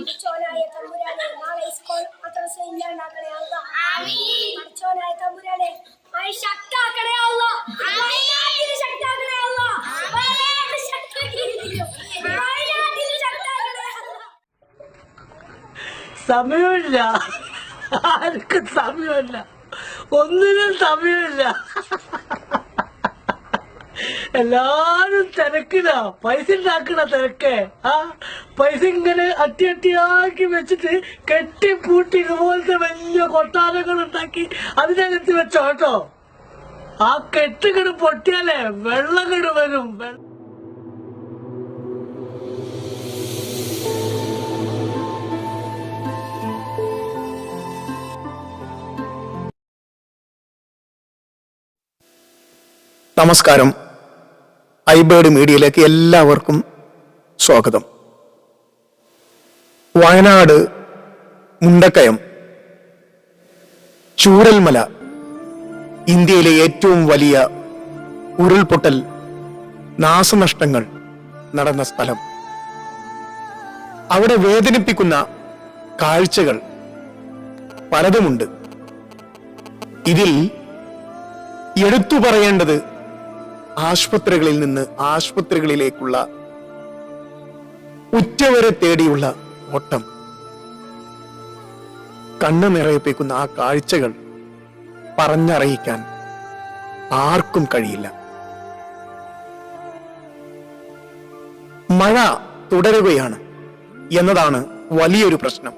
പഠിച്ചോനായ തമ്പുരാനെ. നാളെ സ്കൂൾ മദ്രസ ഇല്ലാണ്ടാക്കണേ ആമീൻ. പഠിച്ചോനായ തമ്പുരാനെ. ആയി ശക്താക്കണേ അല്ലാ. അല്ലാ. ശക്താക്കണേ അല്ലാ. സമയമില്ല. ആർക്കും സമയമില്ല. ഒന്നിനും സമയമില്ല. എല്ലാരും തിരക്കിടാ പൈസ ഉണ്ടാക്കണ തിരക്ക്. ആ പൈസ ഇങ്ങനെ അട്ടി അട്ടിയാക്കി വെച്ചിട്ട് കെട്ടിപ്പൂട്ടി ഇതുപോലത്തെ വലിയ കൊട്ടാരങ്ങൾ ഉണ്ടാക്കി അതിനകത്ത് വെച്ചോ കേട്ടോ. ആ കെട്ടുകട് പൊട്ടിയാലേ വെള്ളം കിട് വരും നമസ്കാരം. ഐബേർഡ് മീഡിയയിലേക്ക് എല്ലാവർക്കും സ്വാഗതം. വയനാട് മുണ്ടക്കയം ചൂരൽമല ഇന്ത്യയിലെ ഏറ്റവും വലിയ ഉരുൾപൊട്ടൽ നാശനഷ്ടങ്ങൾ നടന്ന സ്ഥലം. അവിടെ വേദനിപ്പിക്കുന്ന കാഴ്ചകൾ പലതുമുണ്ട്. ഇതിൽ എടുത്തു പറയേണ്ടത് ആശുപത്രികളിൽ നിന്ന് ആശുപത്രികളിലേക്കുള്ള ഉറ്റവരെ തേടിയുള്ള ഓട്ടം. കണ്ണു നിറയിപ്പിക്കുന്ന ആ കാഴ്ചകൾ പറഞ്ഞറിയിക്കാൻ ആർക്കും കഴിയില്ല. മഴ തുടരുകയാണ് എന്നതാണ് വലിയൊരു പ്രശ്നം.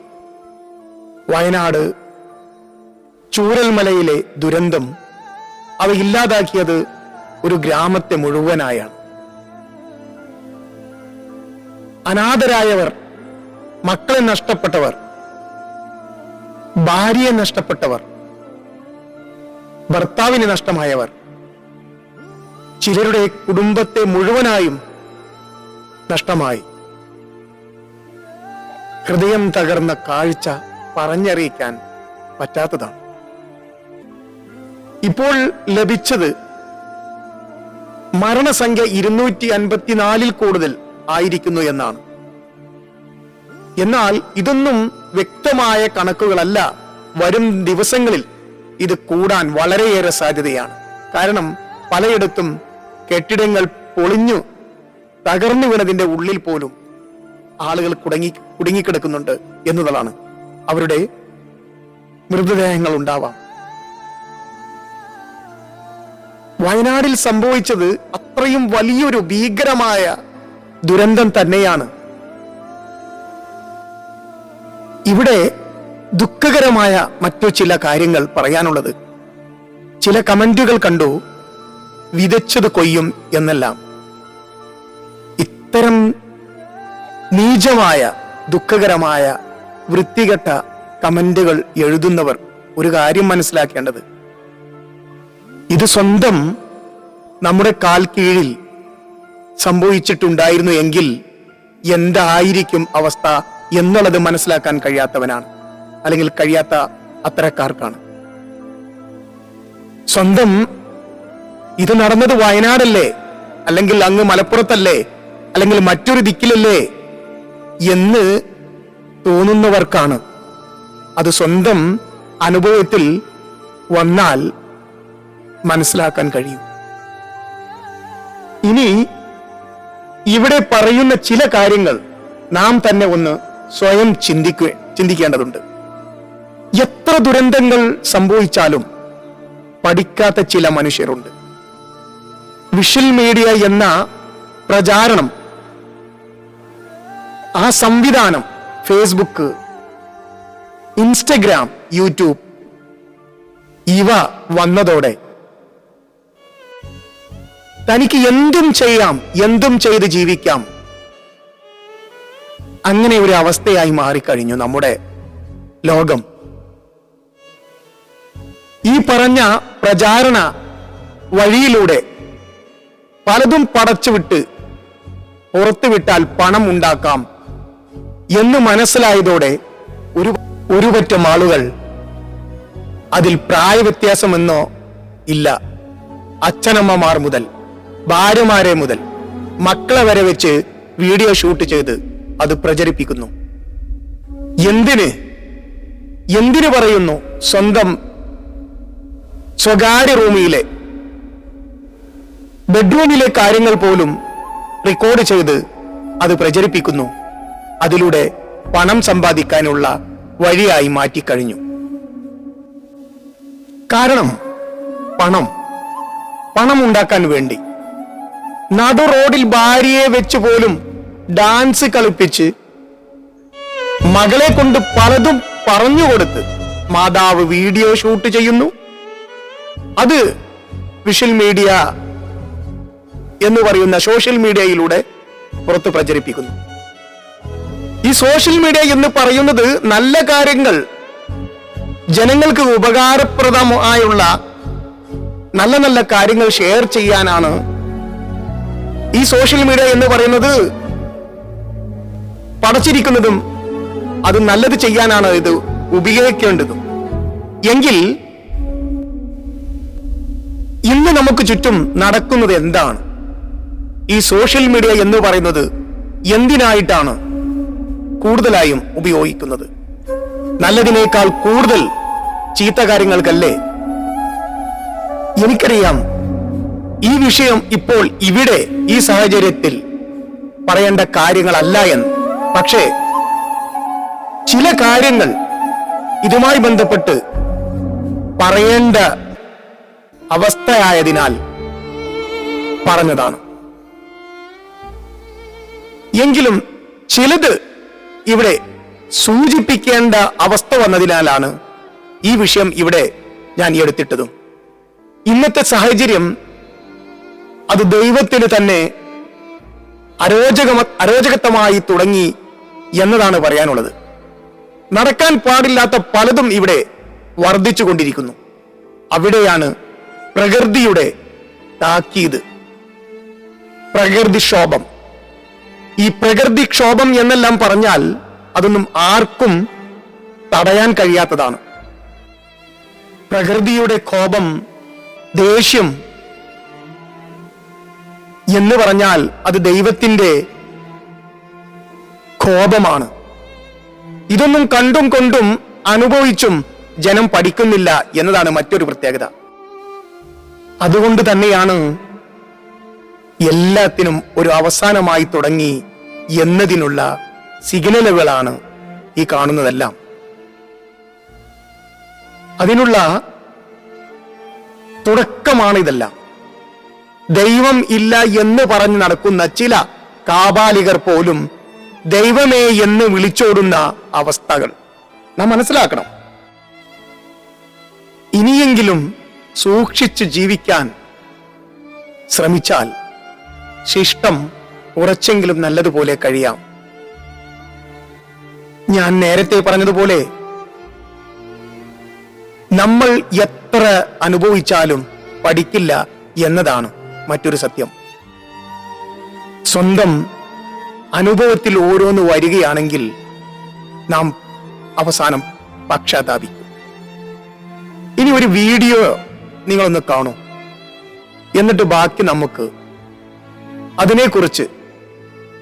വയനാട് ചൂരൽമലയിലെ ദുരന്തം അവ ഇല്ലാതാക്കിയത് ഒരു ഗ്രാമത്തെ മുഴുവനായാണ്. അനാഥരായവർ മക്കളെ നഷ്ടപ്പെട്ടവർ ഭാര്യയെ നഷ്ടപ്പെട്ടവർ ഭർത്താവിന് നഷ്ടമായവർ ചിലരുടെ കുടുംബത്തെ മുഴുവനായും നഷ്ടമായി. ഹൃദയം തകർന്ന കാഴ്ച പറഞ്ഞറിയിക്കാൻ പറ്റാത്തതാണ്. ഇപ്പോൾ ലഭിച്ചത് മരണസംഖ്യ ഇരുന്നൂറ്റി അൻപത്തിനാലിൽ കൂടുതൽ ആയിരിക്കുന്നു എന്നാണ്. എന്നാൽ ഇതൊന്നും വ്യക്തമായ കണക്കുകളല്ല. വരും ദിവസങ്ങളിൽ ഇത് കൂടാൻ വളരെയേറെ സാധ്യതയാണ്. കാരണം പലയിടത്തും കെട്ടിടങ്ങൾ പൊളിഞ്ഞു തകർന്നു വീണതിന്റെ ഉള്ളിൽ പോലും ആളുകൾ കുടുങ്ങി കുടുങ്ങിക്കിടക്കുന്നുണ്ട് എന്നതാണ് അവരുടെ മൃതദേഹങ്ങൾ ഉണ്ടാവാം. വയനാടിൽ സംഭവിച്ചത് അത്രയും വലിയൊരു ഭീകരമായ ദുരന്തം തന്നെയാണ്. ഇവിടെ ദുഃഖകരമായ മറ്റു ചില കാര്യങ്ങൾ പറയാനുള്ളത്. ചില കമന്റുകൾ കണ്ടു വിതച്ചത് കൊയ്യും എന്നെല്ലാം. ഇത്തരം നീചമായ ദുഃഖകരമായ വൃത്തികെട്ട കമന്റുകൾ എഴുതുന്നവർ ഒരു കാര്യം മനസ്സിലാക്കേണ്ടത്. ഇത് സ്വന്തം നമ്മുടെ കാൽ കീഴിൽ സംഭവിച്ചിട്ടുണ്ടായിരുന്നു എങ്കിൽ എന്തായിരിക്കും അവസ്ഥ എന്നുള്ളത് മനസ്സിലാക്കാൻ കഴിയാത്തവനാണ്. അല്ലെങ്കിൽ കഴിയാത്ത അത്തരക്കാർക്കാണ്. സ്വന്തം ഇത് നടന്നത് വയനാടല്ലേ? അല്ലെങ്കിൽ അങ്ങ് മലപ്പുറത്തല്ലേ? അല്ലെങ്കിൽ മറ്റൊരു ദിക്കിലല്ലേ? എന്ന് തോന്നുന്നവർക്കാണ്. അത് സ്വന്തം അനുഭവത്തിൽ വന്നാൽ മനസ്സിലാക്കാൻ കഴിയും. ഇനി ഇവിടെ പറയുന്ന ചില കാര്യങ്ങൾ നാം തന്നെ ഒന്ന് സ്വയം ചിന്തിക്കുക ചിന്തിക്കേണ്ടതുണ്ട്. എത്ര ദുരന്തങ്ങൾ സംഭവിച്ചാലും പഠിക്കാത്ത ചില മനുഷ്യരുണ്ട്. വിഷ്വൽ മീഡിയ എന്ന പ്രചാരണം ആ സംവിധാനം ഫേസ്ബുക്ക് ഇൻസ്റ്റഗ്രാം യൂട്യൂബ് ഇവ വന്നതോടെ തനിക്ക് എന്തും ചെയ്യാം എന്തും ചെയ്ത് ജീവിക്കാം. അങ്ങനെ ഒരു അവസ്ഥയായി മാറിക്കഴിഞ്ഞു നമ്മുടെ ലോകം. ഈ പറഞ്ഞ പ്രചാരണ വഴിയിലൂടെ പലതും പടച്ചുവിട്ട് പുറത്തുവിട്ടാൽ പണം ഉണ്ടാക്കാം എന്ന് മനസ്സിലായതോടെ ഒരു ഒരുപറ്റം ആളുകൾ അതിൽ പ്രായവ്യത്യാസമെന്നോ ഇല്ല അച്ഛനമ്മമാർ മുതൽ ഭാര്യമാരെ മുതൽ മക്കളെ വരെ വെച്ച് വീഡിയോ ഷൂട്ട് ചെയ്ത് അത് പ്രചരിപ്പിക്കുന്നു. എന്തിന്? എന്തിനു പറയുന്നു? സ്വന്തം സ്വകാര്യ റൂമിലെ ബെഡ്റൂമിലെ കാര്യങ്ങൾ പോലും റെക്കോർഡ് ചെയ്ത് അത് പ്രചരിപ്പിക്കുന്നു. അതിലൂടെ പണം സമ്പാദിക്കാനുള്ള വഴിയായി മാറ്റിക്കഴിഞ്ഞു. കാരണം പണം. പണം ഉണ്ടാക്കാൻ വേണ്ടി. നടു റോഡിൽ ഭാര്യയെ വെച്ച് പോലും ഡാൻസ് കളിപ്പിച്ച് മകളെ കൊണ്ട് പലതും പറഞ്ഞു കൊടുത്ത് മാതാവ് വീഡിയോ ഷൂട്ട് ചെയ്യുന്നു. അത് വിഷ്വൽ മീഡിയ എന്ന് പറയുന്ന സോഷ്യൽ മീഡിയയിലൂടെ പുറത്ത് പ്രചരിപ്പിക്കുന്നു. ഈ സോഷ്യൽ മീഡിയ എന്ന് പറയുന്നത് നല്ല കാര്യങ്ങൾ ജനങ്ങൾക്ക് ഉപകാരപ്രദമായുള്ള നല്ല നല്ല കാര്യങ്ങൾ ഷെയർ ചെയ്യാനാണ് ഈ സോഷ്യൽ മീഡിയ എന്ന് പറയുന്നത് പടച്ചിരിക്കുന്നതും അത് നല്ലത് ചെയ്യാനാണ് ഇത് ഉപയോഗിക്കേണ്ടതും. എങ്കിൽ ഇന്ന് നമുക്ക് ചുറ്റും നടക്കുന്നത് എന്താണ്? ഈ സോഷ്യൽ മീഡിയ എന്ന് പറയുന്നത് എന്തിനായിട്ടാണ് കൂടുതലായും ഉപയോഗിക്കുന്നത്? നല്ലതിനേക്കാൾ കൂടുതൽ ചീത്ത കാര്യങ്ങൾക്കല്ലേ? എനിക്കറിയാം ഈ വിഷയം ഇപ്പോൾ ഇവിടെ ഈ സാഹചര്യത്തിൽ പറയേണ്ട കാര്യങ്ങളല്ല എന്ന്. പക്ഷേ ചില കാര്യങ്ങൾ ഇതുമായി ബന്ധപ്പെട്ട് പറയേണ്ട അവസ്ഥയായതിനാൽ പറഞ്ഞതാണ്. എങ്കിലും ചിലത് ഇവിടെ സൂചിപ്പിക്കേണ്ട അവസ്ഥ വന്നതിനാലാണ് ഈ വിഷയം ഇവിടെ ഞാൻ എടുത്തിട്ടതും. ഇന്നത്തെ സാഹചര്യം അത് ദൈവത്തിന് തന്നെ അരോചക അരോചകത്വമായി തുടങ്ങി എന്നതാണ് പറയാനുള്ളത്. നടക്കാൻ പാടില്ലാത്ത പലതും ഇവിടെ വർദ്ധിച്ചു കൊണ്ടിരിക്കുന്നു അവിടെയാണ് പ്രകൃതിയുടെ താക്കീത്. പ്രകൃതിക്ഷോഭം. ഈ പ്രകൃതിക്ഷോഭം എന്നെല്ലാം പറഞ്ഞാൽ അതൊന്നും ആർക്കും തടയാൻ കഴിയാത്തതാണ്. പ്രകൃതിയുടെ കോപം ദേഷ്യം എന്ന് പറഞ്ഞാൽ അത് ദൈവത്തിന്റെ കോപമാണ്. ഇതൊന്നും കണ്ടും കൊണ്ടും അനുഭവിച്ചും ജനം പഠിക്കുന്നില്ല എന്നതാണ് മറ്റൊരു പ്രത്യേകത. അതുകൊണ്ട് തന്നെയാണ് എല്ലാത്തിനും ഒരു അവസാനമായി തുടങ്ങി എന്നതിനുള്ള സിഗ്നലുകളാണ് ഈ കാണുന്നതെല്ലാം. അതിനുള്ള തുടക്കമാണ് ഇതെല്ലാം ദൈവം ഇല്ല എന്ന് പറഞ്ഞ് നടക്കുന്ന ചില കാബാലികർ പോലും ദൈവമേ എന്ന് വിളിച്ചോടുന്ന അവസ്ഥകൾ. നാം മനസ്സിലാക്കണം. ഇനിയെങ്കിലും സൂക്ഷിച്ച് ജീവിക്കാൻ ശ്രമിച്ചാൽ ശിഷ്ടം കുറച്ചെങ്കിലും നല്ലതുപോലെ കഴിയാം. ഞാൻ നേരത്തെ പറഞ്ഞതുപോലെ നമ്മൾ എത്ര അനുഭവിച്ചാലും പഠിക്കില്ല എന്നതാണ്. മറ്റൊരു സത്യം. സ്വന്തം അനുഭവത്തിൽ ഓരോന്ന് വരികയാണെങ്കിൽ നാം അവസാനം പക്ഷാതാപിക്കും. ഇനി ഒരു വീഡിയോ നിങ്ങളൊന്ന് കാണൂ. എന്നിട്ട് ബാക്കി നമുക്ക് അതിനെക്കുറിച്ച്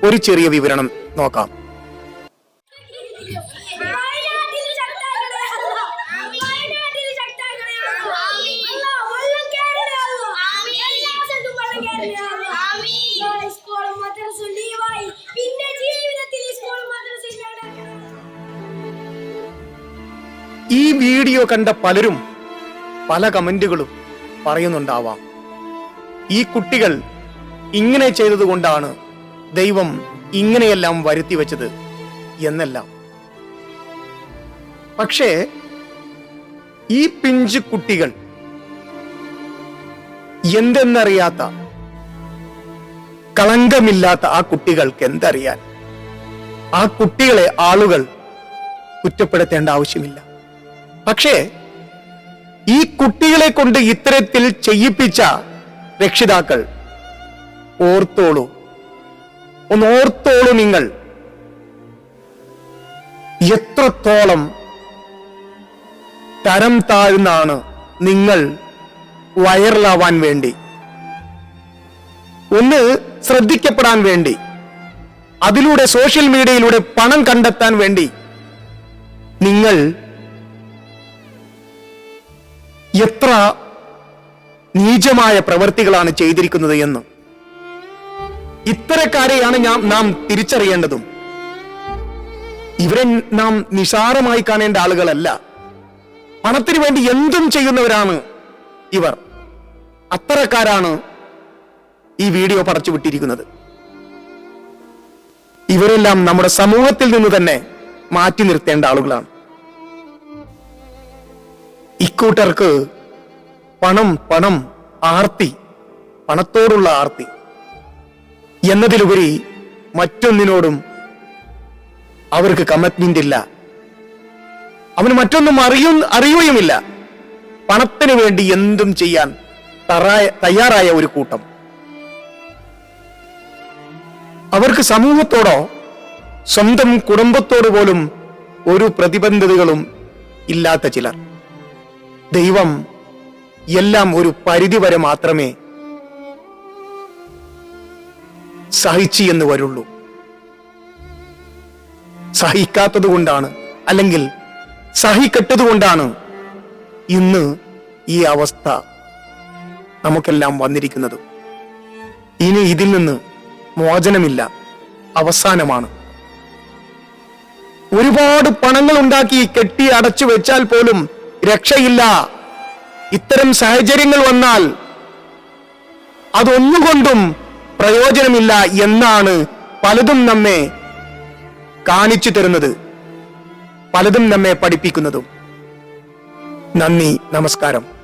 ഒരു ചെറിയ വിവരണം നോക്കാം. ഈ വീഡിയോ കണ്ട പലരും പല കമന്റുകളും പറയുന്നുണ്ടാവാം. ഈ കുട്ടികൾ ഇങ്ങനെ ചെയ്തതുകൊണ്ടാണ് ദൈവം ഇങ്ങനെയെല്ലാം വരുത്തി വെച്ചത് എന്നെല്ലാം. പക്ഷേ ഈ പിഞ്ചു കുട്ടികൾ എന്തെന്നറിയാത്ത കളങ്കമില്ലാത്ത ആ കുട്ടികൾക്ക് എന്തറിയാൻ? ആ കുട്ടികളെ ആളുകൾ കുറ്റപ്പെടുത്തേണ്ട ആവശ്യമില്ല. പക്ഷേ ഈ കുട്ടികളെ കൊണ്ട് ഇത്തരത്തിൽ ചെയ്യിപ്പിച്ച രക്ഷിതാക്കൾ ഓർത്തോളൂ. ഒന്ന് ഓർത്തോളൂ നിങ്ങൾ. എത്രത്തോളം തരം താഴ്ന്നാണ് നിങ്ങൾ വൈറലാവാൻ വേണ്ടി. ഒന്ന് ശ്രദ്ധിക്കപ്പെടാൻ വേണ്ടി. അതിലൂടെ സോഷ്യൽ മീഡിയയിലൂടെ പണം കണ്ടെത്താൻ വേണ്ടി നിങ്ങൾ എത്ര നീചമായ പ്രവൃത്തികളാണ് ചെയ്തിരിക്കുന്നത് എന്ന്. ഇത്തരക്കാരെയാണ് ഞാൻ നാം തിരിച്ചറിയേണ്ടതും. ഇവരെ നാം നിസാരമായി കാണേണ്ട ആളുകളല്ല. പണത്തിന് വേണ്ടി എന്തും ചെയ്യുന്നവരാണ് ഇവർ. അത്തരക്കാരാണ് ഈ വീഡിയോ പടച്ചു വിട്ടിരിക്കുന്നത്. ഇവരെല്ലാം നമ്മുടെ സമൂഹത്തിൽ നിന്ന് തന്നെ മാറ്റി നിർത്തേണ്ട ആളുകളാണ്. ഇക്കൂട്ടർക്ക് പണം പണം ആർത്തി പണത്തോടുള്ള ആർത്തി. എന്നതിലുപരി മറ്റൊന്നിനോടും അവർക്ക് കമ്മിറ്റ്മെന്റ് ഇല്ല. അവന് മറ്റൊന്നും അറിയും അറിയുകയുമില്ല. പണത്തിന് വേണ്ടി എന്തും ചെയ്യാൻ തയ്യാറായ ഒരു കൂട്ടം. അവർക്ക് സമൂഹത്തോടോ സ്വന്തം കുടുംബത്തോടു പോലും ഒരു പ്രതിബന്ധതകളും ഇല്ലാത്ത ചിലർ. ദൈവം എല്ലാം ഒരു പരിധി വരെ മാത്രമേ സഹിച്ചു എന്ന് വരുള്ളൂ. സഹിക്കാത്തത് കൊണ്ടാണ് അല്ലെങ്കിൽ സഹിക്കെട്ടതുകൊണ്ടാണ് ഇന്ന് ഈ അവസ്ഥ നമുക്കെല്ലാം വന്നിരിക്കുന്നത്. ഇനി ഇതിൽ നിന്ന് മോചനമില്ല. അവസാനമാണ്. ഒരുപാട് പണങ്ങൾ ഉണ്ടാക്കി കെട്ടി അടച്ചു വെച്ചാൽ പോലും രക്ഷയില്ല. ഇത്തരം സാഹചര്യങ്ങൾ വന്നാൽ അതൊന്നുകൊണ്ടും പ്രയോജനമില്ല എന്നാണ് പലതും നമ്മെ കാണിച്ചു തരുന്നത്. പലതും നമ്മെ പഠിപ്പിക്കുന്നതും. നന്ദി നമസ്കാരം.